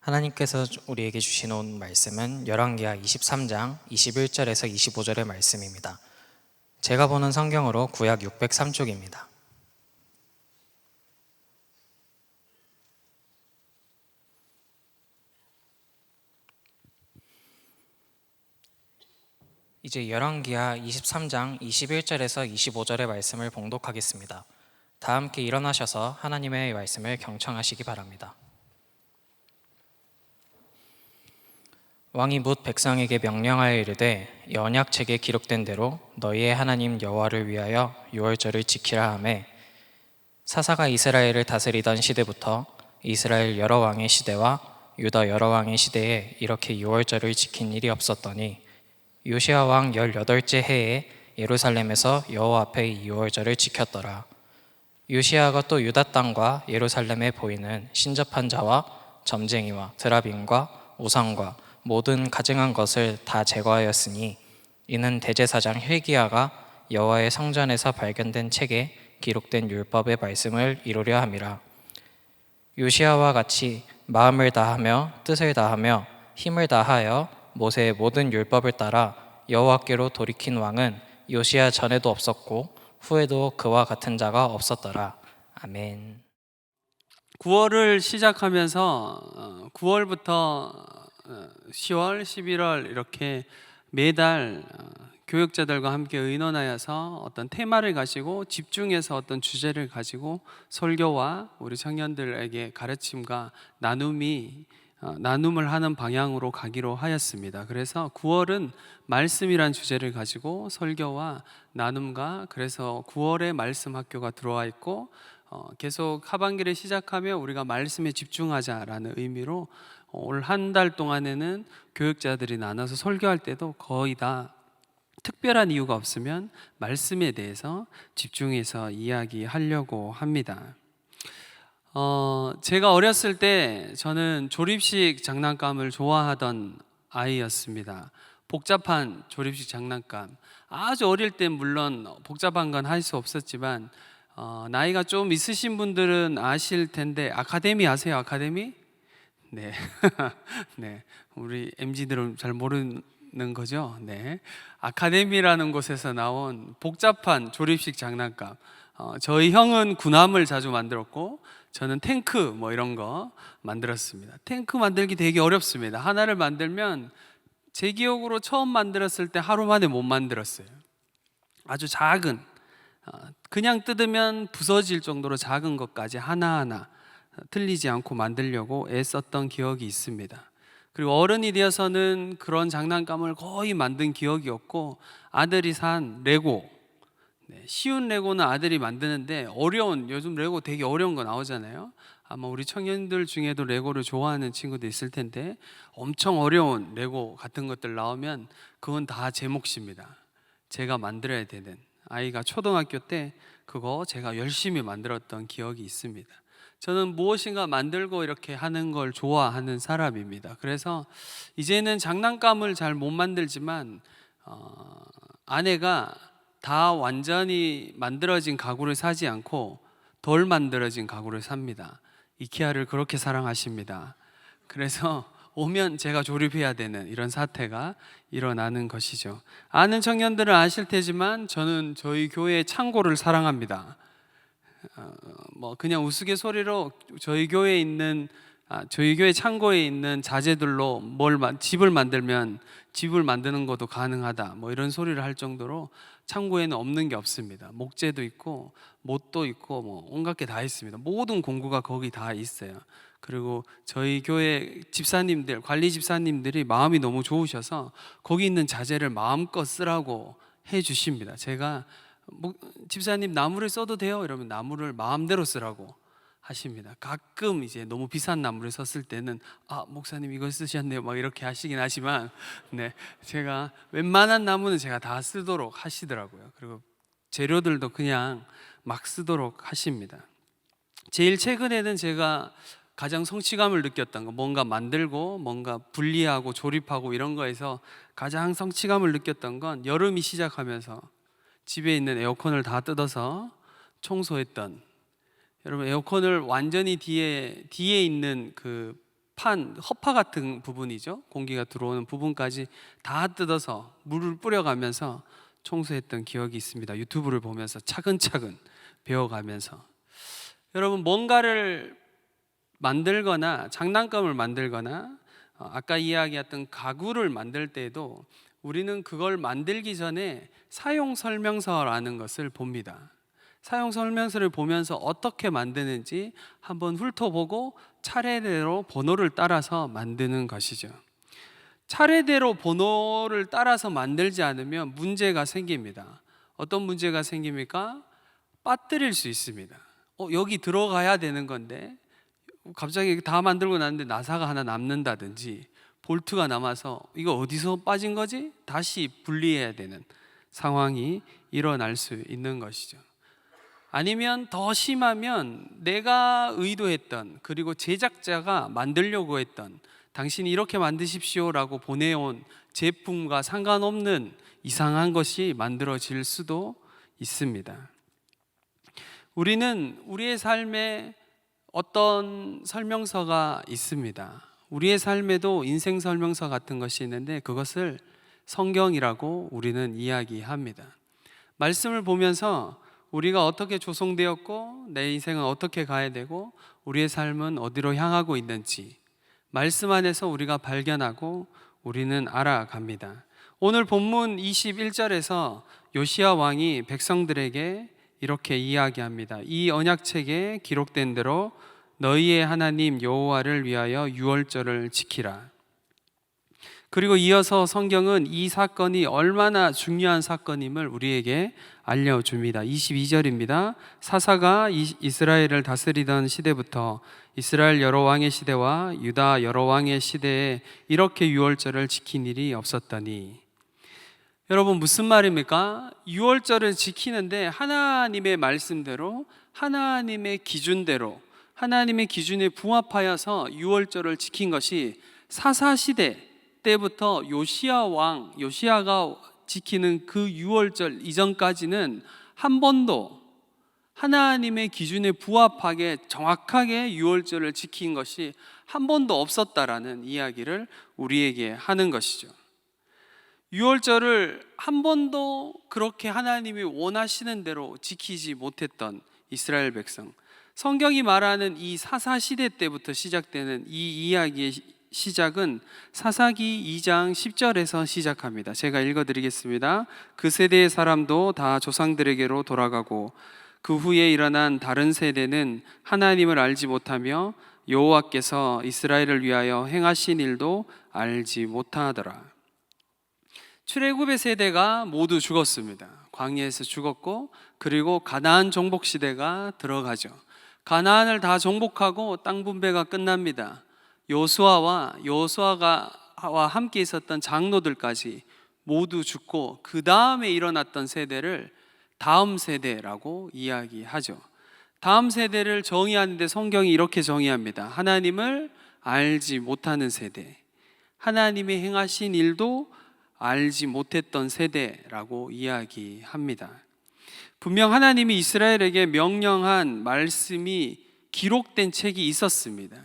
하나님께서 우리에게 주시는 말씀은 열왕기하 23장 21절에서 25절의 말씀입니다. 제가 보는 성경으로 구약 603쪽입니다. 이제 열왕기하 23장 21절에서 25절의 말씀을 봉독하겠습니다. 다 함께 일어나셔서 하나님의 말씀을 경청하시기 바랍니다. 왕이 묻 백성에게 명령하여 이르되 연약책에 기록된 대로 너희의 하나님 여호와를 위하여 유월절을 지키라 하매 사사가 이스라엘을 다스리던 시대부터 이스라엘 여러 왕의 시대와 유다 여러 왕의 시대에 이렇게 유월절을 지킨 일이 없었더니 요시아 왕 18째 해에 예루살렘에서 여호와 앞에 이 유월절을 지켰더라. 요시아가 또 유다 땅과 예루살렘에 보이는 신접한 자와 점쟁이와 드라빈과 우상과 모든 가증한 것을 다 제거하였으니 이는 대제사장 힐기야가 여호와의 성전에서 발견된 책에 기록된 율법의 말씀을 이루려 함이라 요시아와 같이 마음을 다하며 뜻을 다하며 힘을 다하여 모세의 모든 율법을 따라 여호와께로 돌이킨 왕은 요시아 전에도 없었고 후에도 그와 같은 자가 없었더라 아멘. 9월을 시작하면서 9월부터 10월, 11월 이렇게 매달 어, 교육자들과 함께 의논하여서 어떤 테마를 가지고 집중해서 어떤 주제를 가지고 설교와 우리 청년들에게 가르침과 나눔이 어, 나눔을 하는 방향으로 가기로 하였습니다. 그래서 9월은 말씀이란 주제를 가지고 설교와 나눔과 그래서 9월에 말씀 학교가 들어와 있고 어, 계속 하반기를 시작하며 우리가 말씀에 집중하자라는 의미로 올 한 달 동안에는 교육자들이 나눠서 설교할 때도 거의 다 특별한 이유가 없으면 말씀에 대해서 집중해서 이야기하려고 합니다. 어, 제가 어렸을 때 저는 조립식 장난감을 좋아하던 아이였습니다. 복잡한 조립식 장난감. 아주 어릴 때 물론 복잡한 건 할 수 없었지만 어, 나이가 좀 있으신 분들은 아실 텐데 아카데미 아세요? 아카데미? 네. 네. 우리 MZ들은 잘 모르는 거죠? 네. 아카데미라는 곳에서 나온 복잡한 조립식 장난감. 어, 저희 형은 군함을 자주 만들었고 저는 탱크 뭐 이런 거 만들었습니다. 탱크 만들기 되게 어렵습니다. 하나를 만들면 제 기억으로 처음 만들었을 때 하루 만에 못 만들었어요. 아주 작은 어, 그냥 뜯으면 부서질 정도로 작은 것까지 하나하나 틀리지 않고 만들려고 애썼던 기억이 있습니다. 그리고 어른이 되어서는 그런 장난감을 거의 만든 기억이 없고 아들이 산 레고 네, 쉬운 레고는 아들이 만드는데 어려운 요즘 레고 되게 어려운 거 나오잖아요. 아마 우리 청년들 중에도 레고를 좋아하는 친구도 있을 텐데 엄청 어려운 레고 같은 것들 나오면 그건 다 제 몫입니다. 제가 만들어야 되는 아이가 초등학교 때 그거 제가 열심히 만들었던 기억이 있습니다. 저는 무엇인가 만들고 이렇게 하는 걸 좋아하는 사람입니다. 그래서 이제는 장난감을 잘 못 만들지만 어, 아내가 다 완전히 만들어진 가구를 사지 않고 덜 만들어진 가구를 삽니다. 이케아를 그렇게 사랑하십니다. 그래서 오면 제가 조립해야 되는 이런 사태가 일어나는 것이죠. 아는 청년들은 아실 테지만 저는 저희 교회 창고를 사랑합니다. 어, 뭐 그냥 우스갯소리로 저희 교회에 있는 아, 저희 교회 창고에 있는 자재들로 뭘 만- 집을 만들면 집을 만드는 것도 가능하다. 뭐 이런 소리를 할 정도로 창고에는 없는 게 없습니다. 목재도 있고 못도 있고 뭐 온갖 게 다 있습니다. 모든 공구가 거기 다 있어요. 그리고 저희 교회 집사님들, 관리 집사님들이 마음이 너무 좋으셔서 거기 있는 자재를 마음껏 쓰라고 해 주십니다. 제가 뭐, 집사님 나무를 써도 돼요? 이러면 나무를 마음대로 쓰라고 하십니다. 가끔 이제 너무 비싼 나무를 썼을 때는 아 목사님 이걸 쓰셨네요. 막 이렇게 하시긴 하지만 네 제가 웬만한 나무는 제가 다 쓰도록 하시더라고요. 그리고 재료들도 그냥 막 쓰도록 하십니다. 제일 최근에는 제가 가장 성취감을 느꼈던 거 뭔가 만들고 뭔가 분리하고 조립하고 이런 거에서 가장 성취감을 느꼈던 건 여름이 시작하면서 집에 있는 에어컨을 다 뜯어서 청소했던 여러분 에어컨을 완전히 뒤에 뒤에 있는 그 판 허파 같은 부분이죠. 공기가 들어오는 부분까지 다 뜯어서 물을 뿌려가면서 청소했던 기억이 있습니다. 유튜브를 보면서 차근차근 배워가면서 여러분 뭔가를 만들거나 장난감을 만들거나 어, 아까 이야기했던 가구를 만들 때에도 우리는 그걸 만들기 전에 사용 설명서라는 것을 봅니다. 사용 설명서를 보면서 어떻게 만드는지 한번 훑어보고 차례대로 번호를 따라서 만드는 것이죠. 차례대로 번호를 따라서 만들지 않으면 문제가 생깁니다. 어떤 문제가 생깁니까? 빠뜨릴 수 있습니다. 어, 여기 들어가야 되는 건데 갑자기 다 만들고 났는데 나사가 하나 남는다든지 볼트가 남아서 이거 어디서 빠진 거지? 다시 분리해야 되는 상황이 일어날 수 있는 것이죠. 아니면 더 심하면 내가 의도했던 그리고 제작자가 만들려고 했던 당신이 이렇게 만드십시오라고 보내온 제품과 상관없는 이상한 것이 만들어질 수도 있습니다. 우리는 우리의 삶에 어떤 설명서가 있습니다. 우리의 삶에도 인생 설명서 같은 것이 있는데 그것을 성경이라고 우리는 이야기합니다. 말씀을 보면서 우리가 어떻게 조성되었고 내 인생은 어떻게 가야 되고 우리의 삶은 어디로 향하고 있는지 말씀 안에서 우리가 발견하고 우리는 알아갑니다. 오늘 본문 21절에서 요시야 왕이 백성들에게 이렇게 이야기합니다. 이 언약책에 기록된 대로 너희의 하나님 여호와를 위하여 유월절을 지키라. 그리고 이어서 성경은 이 사건이 얼마나 중요한 사건임을 우리에게 알려줍니다. 22절입니다. 사사가 이- 이스라엘을 다스리던 시대부터 이스라엘 여러 왕의 시대와 유다 여러 왕의 시대에 이렇게 유월절을 지킨 일이 없었더니 여러분 무슨 말입니까? 유월절을 지키는데 하나님의 말씀대로 하나님의 기준대로 하나님의 기준에 부합하여서 유월절을 지킨 것이 사사 시대 때부터 요시야 왕 요시야가 지키는 그 유월절 이전까지는 한 번도 하나님의 기준에 부합하게 정확하게 유월절을 지킨 것이 한 번도 없었다라는 이야기를 우리에게 하는 것이죠. 유월절을 한 번도 그렇게 하나님이 원하시는 대로 지키지 못했던 이스라엘 백성. 성경이 말하는 이 사사 시대 때부터 시작되는 이 이야기의 시- 시작은 사사기 2장 10절에서 시작합니다. 제가 읽어 드리겠습니다. 그 세대의 사람도 다 조상들에게로 돌아가고 그 후에 일어난 다른 세대는 하나님을 알지 못하며 여호와께서 이스라엘을 위하여 행하신 일도 알지 못하더라. 출애굽의 세대가 모두 죽었습니다. 광야에서 죽었고 그리고 가나안 정복 시대가 들어가죠. 가나안을 다 정복하고 땅 분배가 끝납니다. 요수아와 요수아가 와 함께 있었던 장로들까지 모두 죽고 그 다음에 일어났던 세대를 다음 세대라고 이야기하죠. 다음 세대를 정의하는데 성경이 이렇게 정의합니다. 하나님을 알지 못하는 세대, 하나님의 행하신 일도 알지 못했던 세대라고 이야기합니다. 분명 하나님이 이스라엘에게 명령한 말씀이 기록된 책이 있었습니다.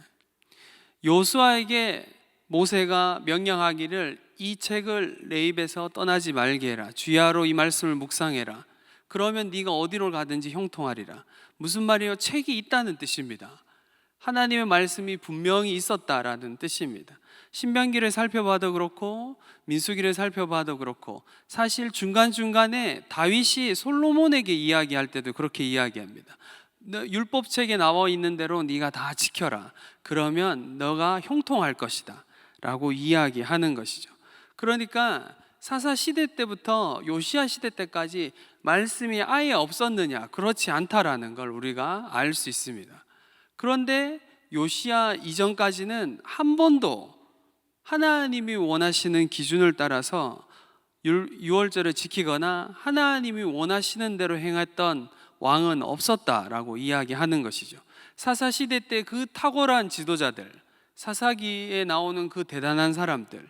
요수아에게 모세가 명령하기를 이 책을 내 입에서 떠나지 말게 해라. 주야로 이 말씀을 묵상해라. 그러면 네가 어디로 가든지 형통하리라. 무슨 말이에요? 책이 있다는 뜻입니다. 하나님의 말씀이 분명히 있었다라는 뜻입니다. 신명기를 살펴봐도 그렇고 민수기를 살펴봐도 그렇고 사실 중간중간에 다윗이 솔로몬에게 이야기할 때도 그렇게 이야기합니다. 너 율법책에 나와 있는 대로 네가 다 지켜라. 그러면 너가 형통할 것이다. 라고 이야기하는 것이죠. 그러니까 사사 시대 때부터 요시아 시대 때까지 말씀이 아예 없었느냐? 그렇지 않다라는 걸 우리가 알 수 있습니다. 그런데 요시아 이전까지는 한 번도 하나님이 원하시는 기준을 따라서 유월절을 지키거나 하나님이 원하시는 대로 행했던 왕은 없었다라고 이야기하는 것이죠. 사사 시대 때 그 탁월한 지도자들, 사사기에 나오는 그 대단한 사람들,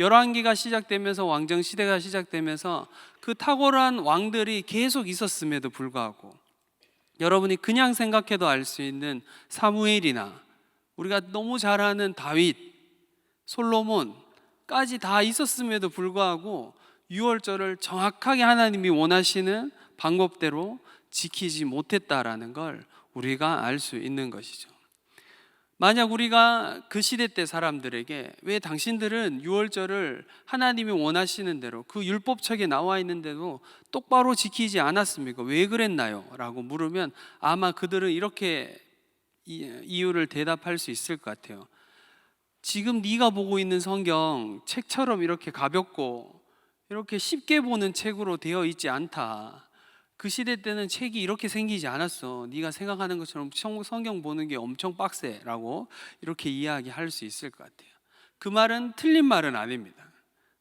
열왕기가 시작되면서 왕정 시대가 시작되면서 그 탁월한 왕들이 계속 있었음에도 불구하고 여러분이 그냥 생각해도 알 수 있는 사무엘이나 우리가 너무 잘 아는 다윗, 솔로몬까지 다 있었음에도 불구하고 유월절을 정확하게 하나님이 원하시는 방법대로 지키지 못했다라는 걸 우리가 알 수 있는 것이죠. 만약 우리가 그 시대 때 사람들에게 왜 당신들은 유월절을 하나님이 원하시는 대로 그 율법책에 나와 있는데도 똑바로 지키지 않았습니까? 왜 그랬나요? 라고 물으면 아마 그들은 이렇게 이- 이유를 대답할 수 있을 것 같아요. 지금 네가 보고 있는 성경 책처럼 이렇게 가볍고 이렇게 쉽게 보는 책으로 되어 있지 않다. 그 시대 때는 책이 이렇게 생기지 않았어. 네가 생각하는 것처럼 성- 성경 보는 게 엄청 빡세라고 이렇게 이야기할 수 있을 것 같아요. 그 말은 틀린 말은 아닙니다.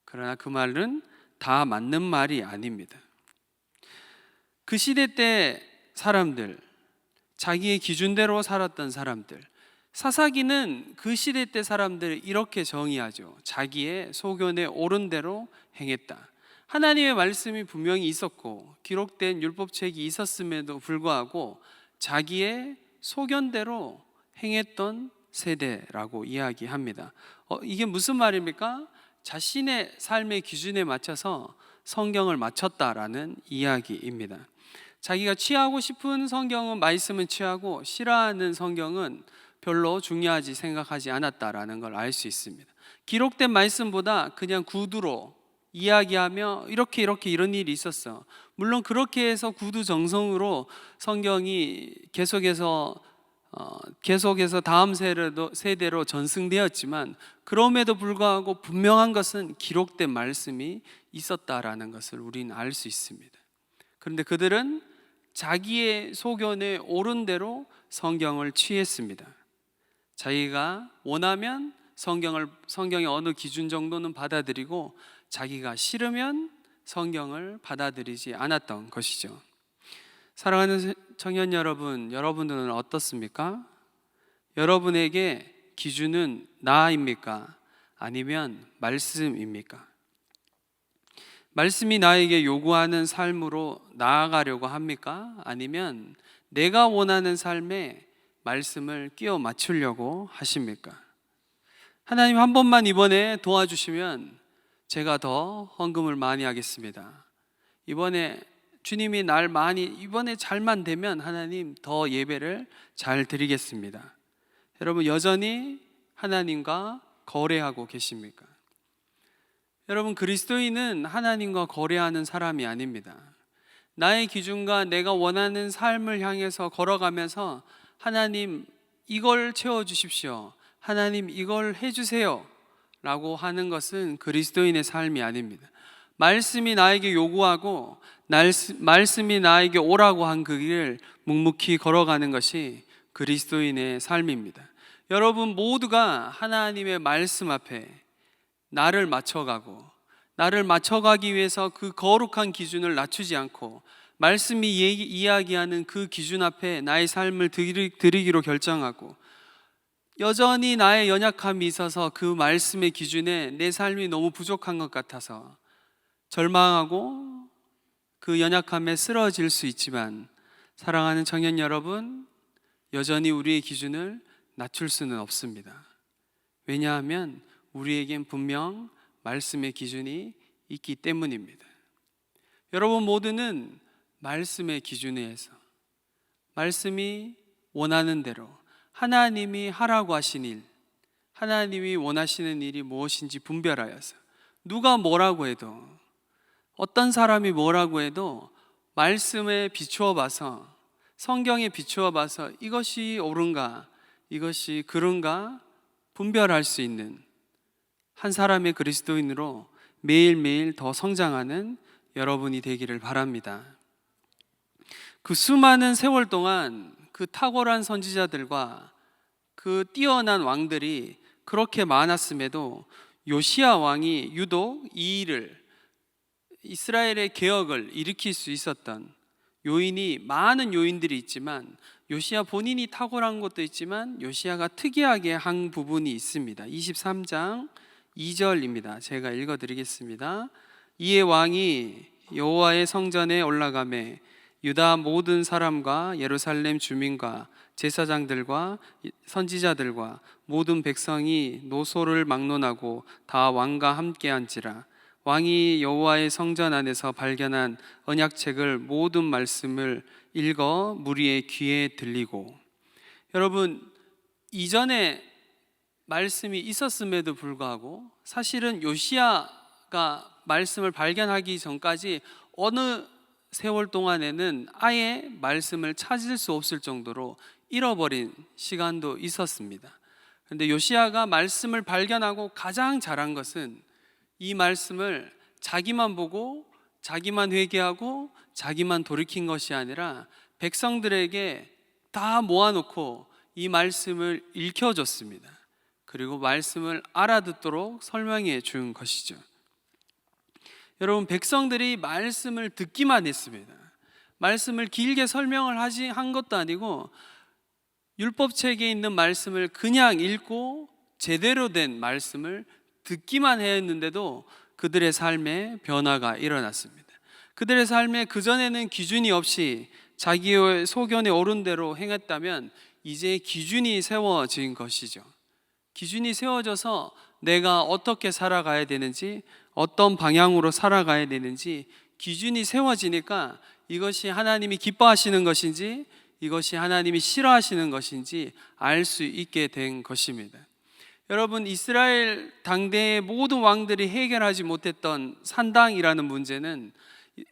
그러나 그 말은 다 맞는 말이 아닙니다. 그 시대 때 사람들, 자기의 기준대로 살았던 사람들, 사사기는 그 시대 때 사람들을 이렇게 정의하죠. 자기의 소견에 옳은 대로 행했다. 하나님의 말씀이 분명히 있었고 기록된 율법책이 있었음에도 불구하고 자기의 소견대로 행했던 세대라고 이야기합니다. 어, 이게 무슨 말입니까? 자신의 삶의 기준에 맞춰서 성경을 맞췄다라는 이야기입니다. 자기가 취하고 싶은 성경은 말씀은 취하고 싫어하는 성경은 별로 중요하지 생각하지 않았다라는 걸 알 수 있습니다. 기록된 말씀보다 그냥 구두로 이야기하며 이렇게 이렇게 이런 일이 있었어. 물론 그렇게 해서 구두 정성으로 성경이 계속해서 어, 계속해서 다음 세대로, 세대로 전승되었지만 그럼에도 불구하고 분명한 것은 기록된 말씀이 있었다라는 것을 우리는 알 수 있습니다. 그런데 그들은 자기의 소견에 옳은 대로 성경을 취했습니다. 자기가 원하면 성경을 성경의 어느 기준 정도는 받아들이고 자기가 싫으면 성경을 받아들이지 않았던 것이죠. 사랑하는 청년 여러분, 여러분들은 어떻습니까? 여러분에게 기준은 나입니까? 아니면 말씀입니까? 말씀이 나에게 요구하는 삶으로 나아가려고 합니까? 아니면 내가 원하는 삶에 말씀을 끼워 맞추려고 하십니까? 하나님 한 번만 이번에 도와주시면 제가 더 헌금을 많이 하겠습니다. 이번에 주님이 날 많이 이번에 잘만 되면 하나님 더 예배를 잘 드리겠습니다. 여러분 여전히 하나님과 거래하고 계십니까? 여러분 그리스도인은 하나님과 거래하는 사람이 아닙니다. 나의 기준과 내가 원하는 삶을 향해서 걸어가면서 하나님 이걸 채워 주십시오. 하나님 이걸 해 주세요. 라고 하는 것은 그리스도인의 삶이 아닙니다. 말씀이 나에게 요구하고 말씀이 나에게 오라고 한 그 길을 묵묵히 걸어가는 것이 그리스도인의 삶입니다. 여러분 모두가 하나님의 말씀 앞에 나를 맞춰가고 나를 맞춰가기 위해서 그 거룩한 기준을 낮추지 않고 말씀이 얘기, 이야기하는 그 기준 앞에 나의 삶을 드리, 드리기로 결정하고 여전히 나의 연약함이 있어서 그 말씀의 기준에 내 삶이 너무 부족한 것 같아서 절망하고 그 연약함에 쓰러질 수 있지만 사랑하는 청년 여러분 여전히 우리의 기준을 낮출 수는 없습니다. 왜냐하면 우리에겐 분명 말씀의 기준이 있기 때문입니다. 여러분 모두는 말씀의 기준에서 말씀이 원하는 대로 하나님이 하라고 하신 일, 하나님이 원하시는 일이 무엇인지 분별하여서 누가 뭐라고 해도 어떤 사람이 뭐라고 해도 말씀에 비추어 봐서 성경에 비추어 봐서 이것이 옳은가 이것이 그런가 분별할 수 있는 한 사람의 그리스도인으로 매일매일 더 성장하는 여러분이 되기를 바랍니다. 그 수많은 세월 동안 그 탁월한 선지자들과 그 뛰어난 왕들이 그렇게 많았음에도 요시아 왕이 유독 이 일을 이스라엘의 개혁을 일으킬 수 있었던 요인이 많은 요인들이 있지만 요시아 본인이 탁월한 것도 있지만 요시아가 특이하게 한 부분이 있습니다. 23장 2절입니다. 제가 읽어 드리겠습니다. 이에 왕이 여호와의 성전에 올라가매 유다 모든 사람과 예루살렘 주민과 제사장들과 선지자들과 모든 백성이 노소를 막론하고 다 왕과 함께 앉으라. 왕이 여호와의 성전 안에서 발견한 언약책을 모든 말씀을 읽어 무리의 귀에 들리고. 여러분 이전에 말씀이 있었음에도 불구하고 사실은 요시아가 말씀을 발견하기 전까지 어느 세월 동안에는 아예 말씀을 찾을 수 없을 정도로 잃어버린 시간도 있었습니다. 그런데 요시아가 말씀을 발견하고 가장 잘한 것은 이 말씀을 자기만 보고 자기만 회개하고 자기만 돌이킨 것이 아니라 백성들에게 다 모아놓고 이 말씀을 읽혀줬습니다. 그리고 말씀을 알아듣도록 설명해 준 것이죠. 여러분 백성들이 말씀을 듣기만 했습니다. 말씀을 길게 설명을 하지 한 것도 아니고 율법 책에 있는 말씀을 그냥 읽고 제대로 된 말씀을 듣기만 했는데도 그들의 삶에 변화가 일어났습니다. 그들의 삶에 그전에는 기준이 없이 자기의 소견에 오른 대로 행했다면 이제 기준이 세워진 것이죠. 기준이 세워져서 내가 어떻게 살아가야 되는지, 어떤 방향으로 살아가야 되는지 기준이 세워지니까 이것이 하나님이 기뻐하시는 것인지, 이것이 하나님이 싫어하시는 것인지 알 수 있게 된 것입니다. 여러분 이스라엘 당대의 모든 왕들이 해결하지 못했던 산당이라는 문제는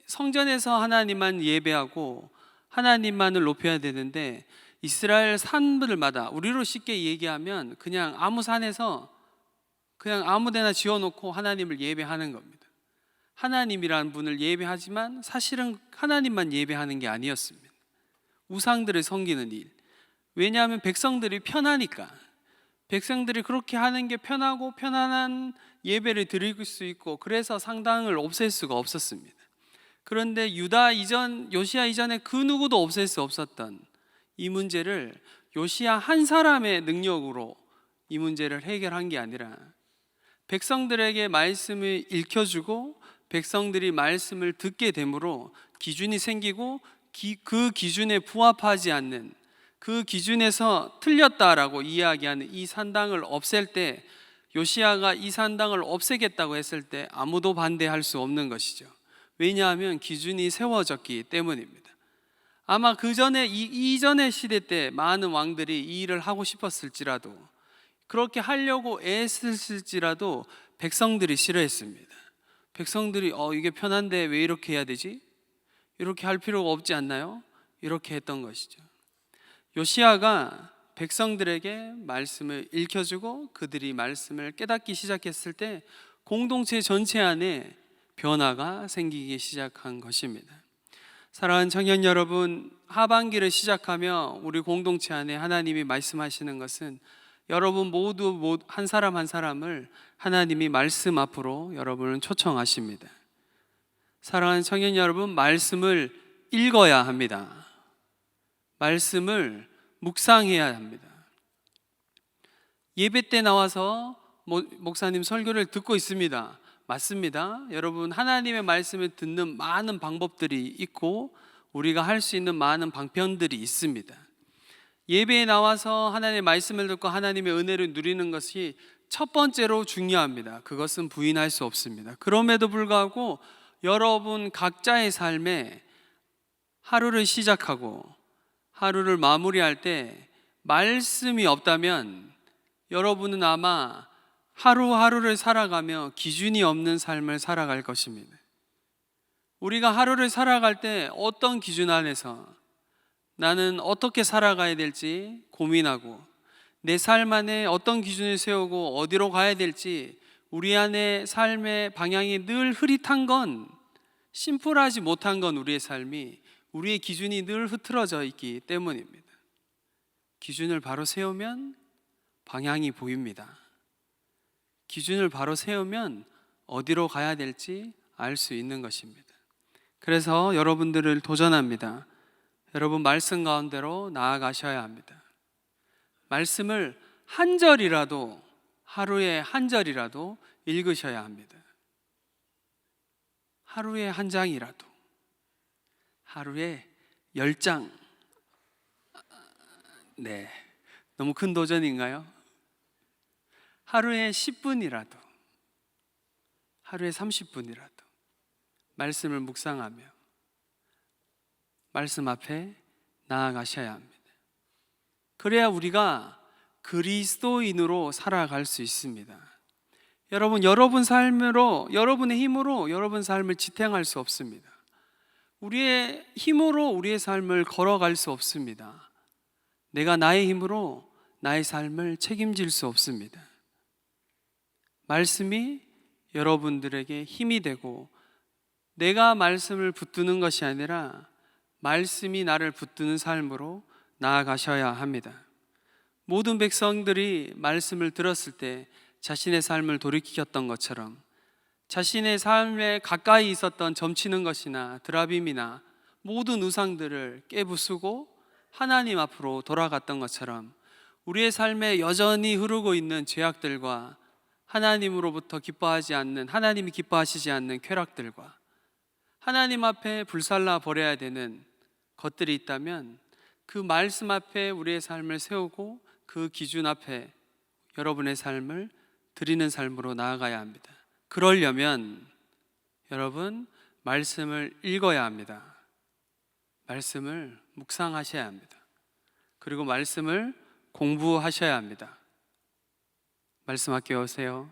성전에서 하나님만 예배하고 하나님만을 높여야 되는데 이스라엘 산들마다 우리로 쉽게 얘기하면 그냥 아무 산에서 그냥 아무데나 지어놓고 하나님을 예배하는 겁니다. 하나님이라는 분을 예배하지만 사실은 하나님만 예배하는 게 아니었습니다. 우상들을 섬기는 일. 왜냐하면 백성들이 편하니까. 백성들이 그렇게 하는 게 편하고 편안한 예배를 드릴 수 있고 그래서 상당을 없앨 수가 없었습니다. 그런데 유다 이전 요시아 이전에 그 누구도 없앨 수 없었던 이 문제를 요시아 한 사람의 능력으로 이 문제를 해결한 게 아니라 백성들에게 말씀을 읽혀주고 백성들이 말씀을 듣게 되므로 기준이 생기고 기- 그 기준에 부합하지 않는 그 기준에서 틀렸다라고 이야기하는 이 산당을 없앨 때 요시아가 이 산당을 없애겠다고 했을 때 아무도 반대할 수 없는 것이죠. 왜냐하면 기준이 세워졌기 때문입니다. 아마 그 전에 이 이전의 시대 때 많은 왕들이 이 일을 하고 싶었을지라도 그렇게 하려고 애썼을지라도 백성들이 싫어했습니다. 백성들이 어 이게 편한데 왜 이렇게 해야 되지? 이렇게 할 필요가 없지 않나요? 이렇게 했던 것이죠. 요시아가 백성들에게 말씀을 읽혀주고 그들이 말씀을 깨닫기 시작했을 때 공동체 전체 안에 변화가 생기기 시작한 것입니다. 사랑하는 청년 여러분, 하반기를 시작하며 우리 공동체 안에 하나님이 말씀하시는 것은 여러분 모두 모- 한 사람 한 사람을 하나님이 말씀 앞으로 여러분을 초청하십니다. 사랑하는 청년 여러분, 말씀을 읽어야 합니다. 말씀을 묵상해야 합니다. 예배 때 나와서 모- 목사님 설교를 듣고 있습니다. 맞습니다. 여러분, 하나님의 말씀을 듣는 많은 방법들이 있고 우리가 할 수 있는 많은 방편들이 있습니다. 예배에 나와서 하나님의 말씀을 듣고 하나님의 은혜를 누리는 것이 첫 번째로 중요합니다. 그것은 부인할 수 없습니다. 그럼에도 불구하고 여러분 각자의 삶에 하루를 시작하고 하루를 마무리할 때 말씀이 없다면 여러분은 아마 하루하루를 살아가며 기준이 없는 삶을 살아갈 것입니다. 우리가 하루를 살아갈 때 어떤 기준 안에서 나는 어떻게 살아가야 될지 고민하고 내 삶 안에 어떤 기준을 세우고 어디로 가야 될지 우리 안에 삶의 방향이 늘 흐릿한 건 심플하지 못한 건 우리의 삶이 우리의 기준이 늘 흐트러져 있기 때문입니다. 기준을 바로 세우면 방향이 보입니다. 기준을 바로 세우면 어디로 가야 될지 알 수 있는 것입니다. 그래서 여러분들을 도전합니다. 여러분 말씀 가운데로 나아가셔야 합니다. 말씀을 한 절이라도 하루에 한 절이라도 읽으셔야 합니다. 하루에 한 장이라도 하루에 10장. 네. 너무 큰 도전인가요? 하루에 10분이라도, 하루에 30분이라도 말씀을 묵상하며 말씀 앞에 나아가셔야 합니다. 그래야 우리가 그리스도인으로 살아갈 수 있습니다. 여러분, 여러분 삶으로, 여러분의 힘으로 여러분 삶을 지탱할 수 없습니다. 우리의 힘으로 우리의 삶을 걸어갈 수 없습니다. 내가 나의 힘으로 나의 삶을 책임질 수 없습니다. 말씀이 여러분들에게 힘이 되고 내가 말씀을 붙드는 것이 아니라 말씀이 나를 붙드는 삶으로 나아가셔야 합니다. 모든 백성들이 말씀을 들었을 때 자신의 삶을 돌이켰던 것처럼 자신의 삶에 가까이 있었던 점치는 것이나 드라빔이나 모든 우상들을 깨부수고 하나님 앞으로 돌아갔던 것처럼 우리의 삶에 여전히 흐르고 있는 죄악들과 하나님으로부터 기뻐하지 않는 하나님이 기뻐하시지 않는 쾌락들과 하나님 앞에 불살라 버려야 되는 것들이 있다면 그 말씀 앞에 우리의 삶을 세우고 그 기준 앞에 여러분의 삶을 드리는 삶으로 나아가야 합니다. 그러려면 여러분 말씀을 읽어야 합니다. 말씀을 묵상하셔야 합니다. 그리고 말씀을 공부하셔야 합니다. 말씀 학교 오세요.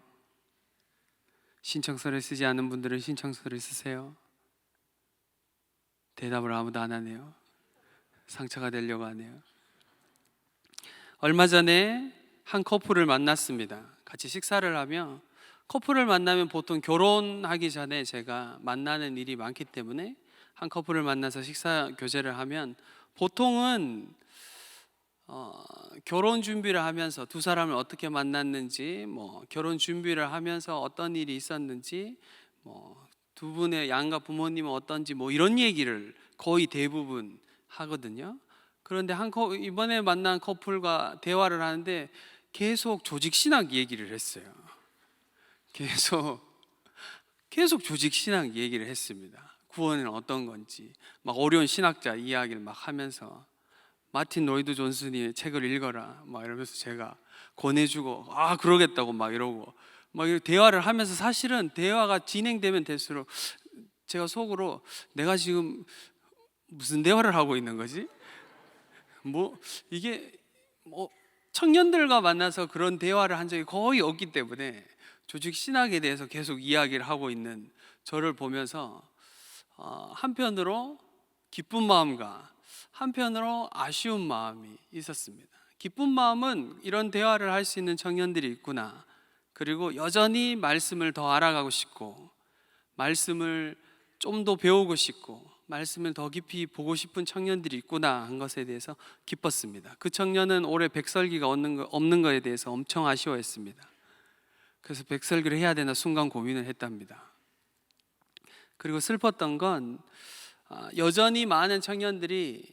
신청서를 쓰지 않은 분들은 신청서를 쓰세요. 대답을 아무도 안 하네요. 상처가 되려고 하네요. 얼마 전에 한 커플을 만났습니다. 같이 식사를 하며 커플을 만나면 보통 결혼하기 전에 제가 만나는 일이 많기 때문에 한 커플을 만나서 식사 교제를 하면 보통은 어, 결혼 준비를 하면서 두 사람을 어떻게 만났는지, 뭐 결혼 준비를 하면서 어떤 일이 있었는지, 뭐 두 분의 양가 부모님은 어떤지, 뭐 이런 얘기를 거의 대부분 하거든요. 그런데 한 커, 이번에 만난 커플과 대화를 하는데 계속 조직 신학 얘기를 했어요. 계속 계속 조직 신학 얘기를 했습니다. 구원은 어떤 건지 막 어려운 신학자 이야기를 막 하면서 마틴 로이드 존슨이 책을 읽어라 막 이러면서 제가 권해주고 아 그러겠다고 막 이러고 막 대화를 하면서 사실은 대화가 진행되면 될수록 제가 속으로 내가 지금 무슨 대화를 하고 있는 거지? 뭐 이게 뭐 청년들과 만나서 그런 대화를 한 적이 거의 없기 때문에 조직 신학에 대해서 계속 이야기를 하고 있는 저를 보면서 어, 한편으로 기쁜 마음과 한편으로 아쉬운 마음이 있었습니다. 기쁜 마음은 이런 대화를 할 수 있는 청년들이 있구나. 그리고 여전히 말씀을 더 알아가고 싶고 말씀을 좀 더 배우고 싶고 말씀을 더 깊이 보고 싶은 청년들이 있구나 한 것에 대해서 기뻤습니다. 그 청년은 올해 백설기가 없는, 거, 없는 것에 대해서 엄청 아쉬워했습니다. 그래서 백설기를 해야 되나 순간 고민을 했답니다. 그리고 슬펐던 건 아, 여전히 많은 청년들이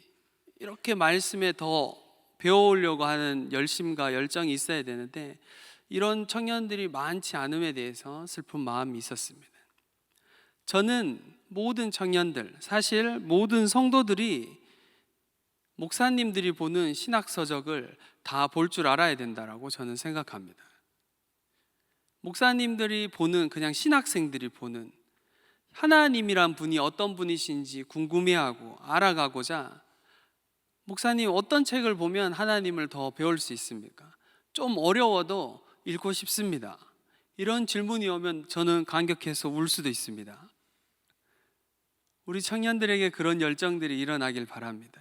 이렇게 말씀에 더 배워오려고 하는 열심과 열정이 있어야 되는데 이런 청년들이 많지 않음에 대해서 슬픈 마음이 있었습니다. 저는 모든 청년들, 사실 모든 성도들이 목사님들이 보는 신학 서적을 다 볼 줄 알아야 된다라고 저는 생각합니다. 목사님들이 보는 그냥 신학생들이 보는 하나님이란 분이 어떤 분이신지 궁금해하고 알아가고자 목사님 어떤 책을 보면 하나님을 더 배울 수 있습니까? 좀 어려워도 읽고 싶습니다. 이런 질문이 오면 저는 감격해서 울 수도 있습니다. 우리 청년들에게 그런 열정들이 일어나길 바랍니다.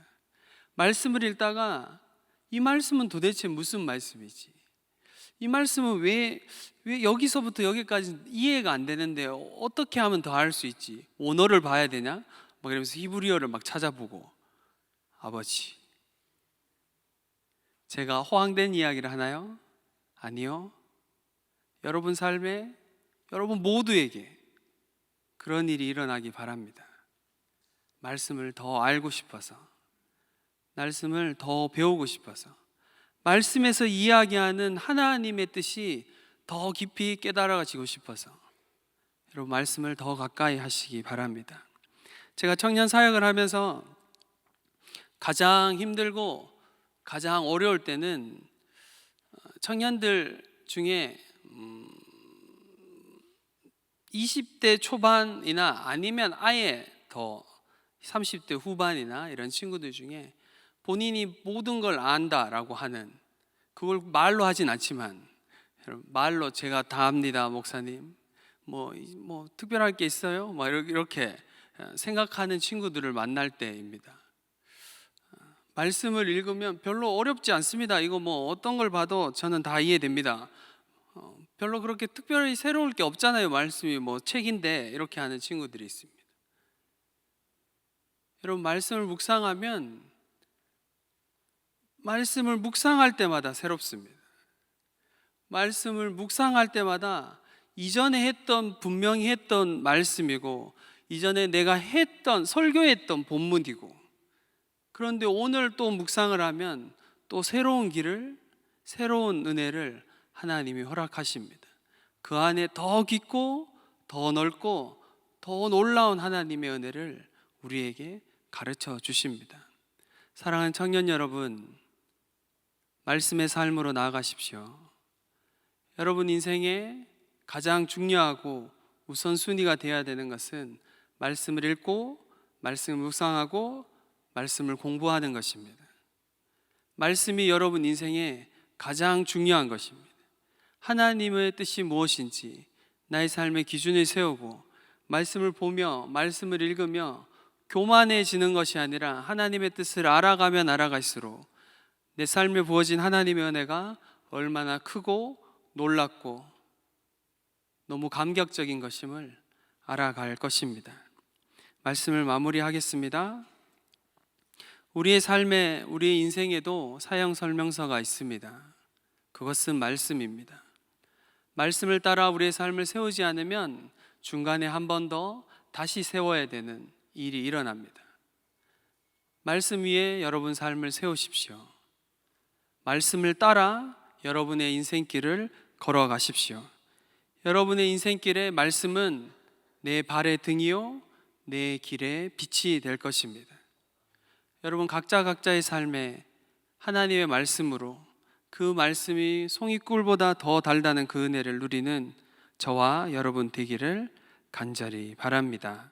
말씀을 읽다가 이 말씀은 도대체 무슨 말씀이지? 이 말씀은 왜, 왜 여기서부터 여기까지 이해가 안 되는데 어떻게 하면 더알수 있지? 원어를 봐야 되냐? 막 이러면서 히브리어를 막 찾아보고 아버지 제가 허황된 이야기를 하나요? 아니요. 여러분 삶에 여러분 모두에게 그런 일이 일어나기 바랍니다. 말씀을 더 알고 싶어서 말씀을 더 배우고 싶어서 말씀에서 이야기하는 하나님의 뜻이 더 깊이 깨달아지고 싶어서 여러분 말씀을 더 가까이 하시기 바랍니다. 제가 청년 사역을 하면서 가장 힘들고 가장 어려울 때는 어, 청년들 중에 음, 20대 초반이나 아니면 아예 더 30대 후반이나 이런 친구들 중에 본인이 모든 걸 안다라고 하는 그걸 말로 하진 않지만 말로 제가 다 합니다 목사님 뭐, 이- 뭐 특별할 게 있어요? 뭐 이렇게 생각하는 친구들을 만날 때입니다. 말씀을 읽으면 별로 어렵지 않습니다. 이거 뭐 어떤 걸 봐도 저는 다 이해됩니다. 어, 별로 그렇게 특별히 새로울 게 없잖아요. 말씀이 뭐 책인데 이렇게 하는 친구들이 있습니다. 여러분 말씀을 묵상하면 말씀을 묵상할 때마다 새롭습니다. 말씀을 묵상할 때마다 이전에 했던 분명히 했던 말씀이고 이전에 내가 했던 설교했던 본문이고 그런데 오늘 또 묵상을 하면 또 새로운 길을 새로운 은혜를 하나님이 허락하십니다. 그 안에 더 깊고 더 넓고 더 놀라운 하나님의 은혜를 우리에게 가르쳐 주십니다. 사랑하는 청년 여러분, 말씀의 삶으로 나아가십시오. 여러분 인생에 가장 중요하고 우선순위가 되어야 되는 것은 말씀을 읽고 말씀을 묵상하고 말씀을 공부하는 것입니다. 말씀이 여러분 인생에 가장 중요한 것입니다. 하나님의 뜻이 무엇인지 나의 삶의 기준을 세우고 말씀을 보며 말씀을 읽으며 교만해지는 것이 아니라 하나님의 뜻을 알아가면 알아갈수록 내 삶에 부어진 하나님의 은혜가 얼마나 크고 놀랍고 너무 감격적인 것임을 알아갈 것입니다. 말씀을 마무리하겠습니다. 우리의 삶에, 우리의 인생에도 사형 설명서가 있습니다. 그것은 말씀입니다. 말씀을 따라 우리의 삶을 세우지 않으면 중간에 한 번 더 다시 세워야 되는 일이 일어납니다. 말씀 위에 여러분 삶을 세우십시오. 말씀을 따라 여러분의 인생길을 걸어가십시오. 여러분의 인생길의 말씀은 내 발의 등이요, 내 길의 빛이 될 것입니다. 여러분 각자 각자의 삶에 하나님의 말씀으로 그 말씀이 송이 꿀보다 더 달다는 그 은혜를 누리는 저와 여러분 되기를 간절히 바랍니다.